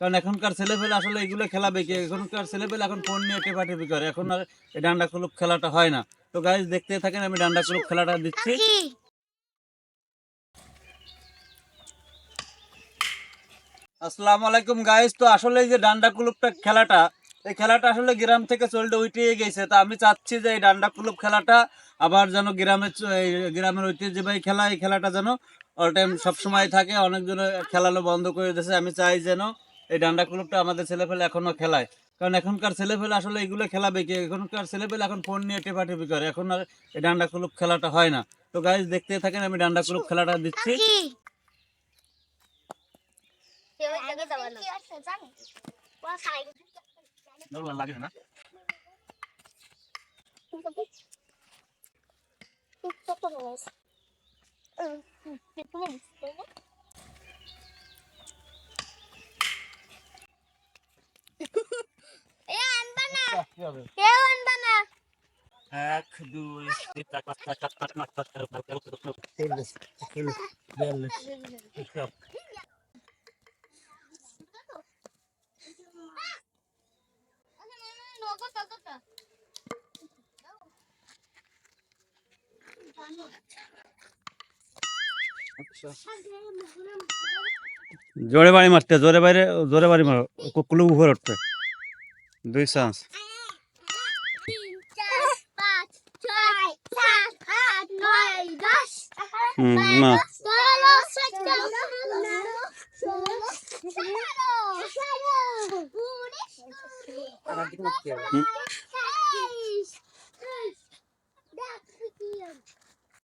কারণ এখনকার ছেলেপেলে আসলে এগুলো খেলাবে কি এখনকার ছেলেপেলে এখন ফোন নিয়ে টেপাটেপি করে, এখন আর এই ডান্ডা কুলুপ খেলাটা হয় না। তো গাইজ দেখতে থাকেন, আমি ডান্ডা কুলুপ খেলাটা দিচ্ছি। আসসালামু আলাইকুম গাইজ তো আসলে এই যে ডান্ডা কুলুপটা খেলাটা, এই খেলাটা আসলে গ্রাম থেকে চলতে উঠে গেছে। তা আমি চাচ্ছি যে এই ডান্ডা কুলুপ খেলাটা আবার যেন গ্রামের গ্রামের ঐতিহ্যবাহী খেলা, এই খেলাটা যেন অল টাইম সবসময় থাকে, অনেকজন খেলানো বন্ধ করে দিয়েছে। আমি চাই যেন এই ডান্ডা কুলুপটা আমাদের ছেলেপেলে এখনও খেলায়। কারণ এখনকার ছেলেপেলে আসলে এগুলো খেলাবে কি এখনকার ছেলেপেলে এখন ফোন নিয়ে টেপাটেপি করে। এখন আর এই ডান্ডা কুলুপ খেলাটা হয় না। তো গাইজ দেখতে থাকেন আমি ডান্ডা কুলুপ খেলাটা দিচ্ছি। লাগে না। ষোলো ষোলো বিয়াল্লিশ এসব জোরে বাড়ি মারতে জোরে বাইরে জোরে বাড়ি মারো কুকুলু উপরে উঠতে দুই চান্স 嗯嘛。